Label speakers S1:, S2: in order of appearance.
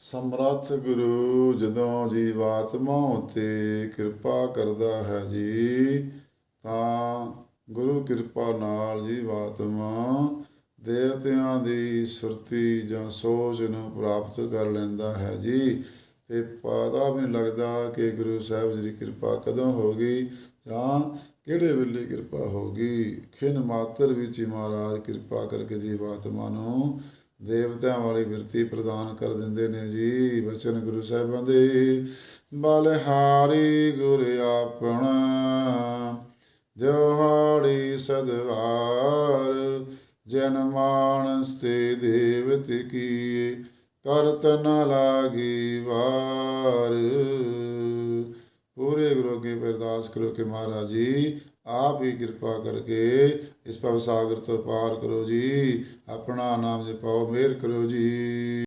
S1: ਸਮਰੱਥ ਗੁਰੂ ਜਦੋਂ ਜੀਵਾਤਮਾ ਉਤੇ ਕਿਰਪਾ ਕਰਦਾ ਹੈ ਜੀ, ਤਾਂ ਗੁਰੂ ਕਿਰਪਾ ਨਾਲ ਜੀਵਾਤਮਾ ਦੇਵਤਿਆਂ ਦੀ ਸੁਰਤੀ ਜਾਂ ਸੋਚ ਨੂੰ ਪ੍ਰਾਪਤ ਕਰ ਲੈਂਦਾ ਹੈ ਜੀ। ਤੇ ਪਤਾ ਵੀ ਨਹੀਂ ਲੱਗਦਾ ਕਿ ਗੁਰੂ ਸਾਹਿਬ ਜੀ ਦੀ ਕਿਰਪਾ ਕਦੋਂ ਹੋਗੀ ਜਾਂ ਕਿਹੜੇ ਵੇਲੇ ਕਿਰਪਾ ਹੋਗੀ ਖਿਨ ਮਾਤਰ ਵਿੱਚ ਹੀ ਮਹਾਰਾਜ ਕਿਰਪਾ ਕਰਕੇ ਜੀਵਾਤਮਾ ਨੂੰ ਦੇਵਤਿਆਂ ਵਾਲੀ ਬਿਰਤੀ ਪ੍ਰਦਾਨ ਕਰ ਦਿੰਦੇ ਨੇ ਜੀ, ਬਚਨ ਗੁਰੂ ਸਾਹਿਬਾਂ ਦੇ। ਬਲਹਾਰੀ ਗੁਰ ਆਪਣਾ, ਦਿਹਾੜੀ ਸਦਵਾਰ, ਜਨ ਮਾਨਸ ਤੇ ਦੇਵਤ ਕੀ ਕਰਤ ਨ ਲਾਗੀ ਵਾਰ। ਪੂਰੇ ਅਰਦਾਸ ਕਰੋ ਕਿ ਮਹਾਰਾਜ ਜੀ, ਆਪ ਹੀ ਕਿਰਪਾ ਕਰਕੇ ਇਸ ਭਵ ਸਾਗਰ ਤੋਂ ਪਾਰ ਕਰੋ ਜੀ। ਆਪਣਾ ਨਾਮ ਜਪਾਓ, ਮਿਹਰ ਕਰੋ ਜੀ।